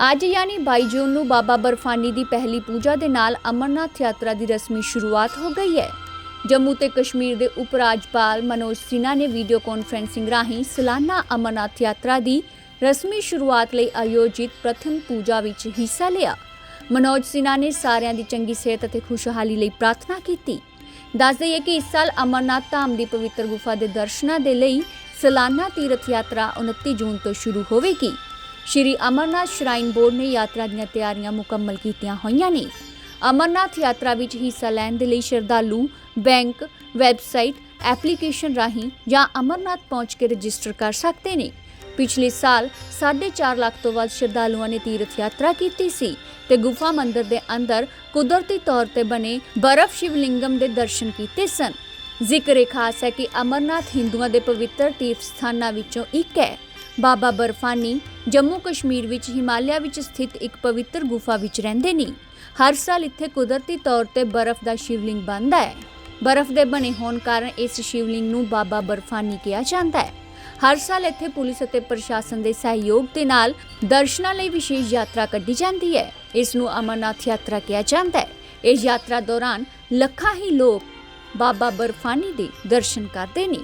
ਅੱਜ ਯਾਨੀ 22 ਜੂਨ ਨੂੰ ਬਾਬਾ ਬਰਫਾਨੀ ਦੀ ਪਹਿਲੀ ਪੂਜਾ ਦੇ ਨਾਲ ਅਮਰਨਾਥ ਯਾਤਰਾ ਦੀ ਰਸਮੀ ਸ਼ੁਰੂਆਤ ਹੋ ਗਈ ਹੈ। ਜੰਮੂ ਤੇ ਕਸ਼ਮੀਰ ਦੇ ਉਪ ਰਾਜਪਾਲ ਮਨੋਜ ਸਿਨਹਾ ਨੇ ਵੀਡੀਓ ਕਾਨਫਰੰਸਿੰਗ ਰਾਹੀਂ ਸਾਲਾਨਾ ਅਮਰਨਾਥ ਯਾਤਰਾ ਦੀ ਰਸਮੀ ਸ਼ੁਰੂਆਤ ਲਈ ਆਯੋਜਿਤ ਪ੍ਰਥਮ ਪੂਜਾ ਵਿੱਚ ਹਿੱਸਾ ਲਿਆ। ਮਨੋਜ ਸਿਨਹਾ ਨੇ ਸਾਰਿਆਂ ਦੀ ਚੰਗੀ ਸਿਹਤ ਅਤੇ ਖੁਸ਼ਹਾਲੀ ਲਈ ਪ੍ਰਾਰਥਨਾ ਕੀਤੀ। ਦੱਸ ਦਈਏ ਕਿ ਇਸ ਸਾਲ ਅਮਰਨਾਥ ਧਾਮ ਦੀ ਪਵਿੱਤਰ ਗੁਫਾ ਦੇ ਦਰਸ਼ਨਾਂ ਦੇ ਲਈ ਸਲਾਨਾ ਤੀਰਥ ਯਾਤਰਾ 29 ਜੂਨ ਤੋਂ ਸ਼ੁਰੂ ਹੋਵੇਗੀ। ਸ਼੍ਰੀ ਅਮਰਨਾਥ ਸ਼ਰਾਈਨ ਬੋਰਡ ਨੇ ਯਾਤਰਾ ਦੀਆਂ ਤਿਆਰੀਆਂ ਮੁਕੰਮਲ ਕੀਤੀਆਂ ਹੋਈਆਂ ਨੇ। ਅਮਰਨਾਥ ਯਾਤਰਾ ਵਿੱਚ ਹਿੱਸਾ ਲੈਣ ਦੇ ਲਈ ਸ਼ਰਧਾਲੂ, ਬੈਂਕ, ਵੈਬਸਾਈਟ, ਐਪਲੀਕੇਸ਼ਨ ਰਾਹੀਂ ਜਾਂ ਅਮਰਨਾਥ ਪਹੁੰਚ ਕੇ ਰਜਿਸਟਰ ਕਰ ਸਕਦੇ ਨੇ। ਪਿਛਲੇ ਸਾਲ 4.5 ਲੱਖ ਤੋਂ ਵੱਧ ਸ਼ਰਧਾਲੂਆਂ ਨੇ ਤੀਰਥ ਯਾਤਰਾ ਕੀਤੀ ਸੀ ਤੇ ਗੁਫਾ ਮੰਦਿਰ ਦੇ ਅੰਦਰ ਕੁਦਰਤੀ ਤੌਰ ਤੇ ਬਣੇ ਬਰਫ਼ ਸ਼ਿਵਲਿੰਗਮ ਦੇ ਦਰਸ਼ਨ ਕੀਤੇ ਸਨ। ਜ਼ਿਕਰ ਇਹ ਖਾਸ ਹੈ ਕਿ ਅਮਰਨਾਥ ਹਿੰਦੂਆਂ ਦੇ ਪਵਿੱਤਰ ਤੀਰਥ ਸਥਾਨਾਂ ਵਿੱਚੋਂ ਇੱਕ ਹੈ। ਬਾਬਾ ਬਰਫਾਨੀ ਜੰਮੂ ਕਸ਼ਮੀਰ ਵਿੱਚ ਹਿਮਾਲਿਆ ਵਿੱਚ ਸਥਿਤ ਇੱਕ ਪਵਿੱਤਰ ਗੁਫਾ ਵਿੱਚ ਰਹਿੰਦੇ ਨੇ। ਹਰ ਸਾਲ ਇੱਥੇ ਕੁਦਰਤੀ ਤੌਰ ਤੇ ਬਰਫ਼ ਦਾ ਸ਼ਿਵਲਿੰਗ ਬਣਦਾ ਹੈ। ਬਰਫ਼ ਦੇ ਬਣੇ ਹੋਣ ਕਾਰਨ ਇਸ ਸ਼ਿਵਲਿੰਗ ਨੂੰ ਬਾਬਾ ਬਰਫਾਨੀ ਕਿਹਾ ਜਾਂਦਾ ਹੈ। ਹਰ ਸਾਲ ਇੱਥੇ ਪੁਲਿਸ ਅਤੇ ਪ੍ਰਸ਼ਾਸਨ ਦੇ ਸਹਿਯੋਗ ਦੇ ਨਾਲ ਦਰਸ਼ਨਾਂ ਲਈ ਵਿਸ਼ੇਸ਼ ਯਾਤਰਾ ਕੱਢੀ ਜਾਂਦੀ ਹੈ। ਇਸ ਨੂੰ ਅਮਰਨਾਥ ਯਾਤਰਾ ਕਿਹਾ ਜਾਂਦਾ ਹੈ। ਇਸ ਯਾਤਰਾ ਦੌਰਾਨ ਲੱਖਾਂ ਹੀ ਲੋਕ ਬਾਬਾ ਬਰਫਾਨੀ ਦੇ ਦਰਸ਼ਨ ਕਰਦੇ ਨੇ।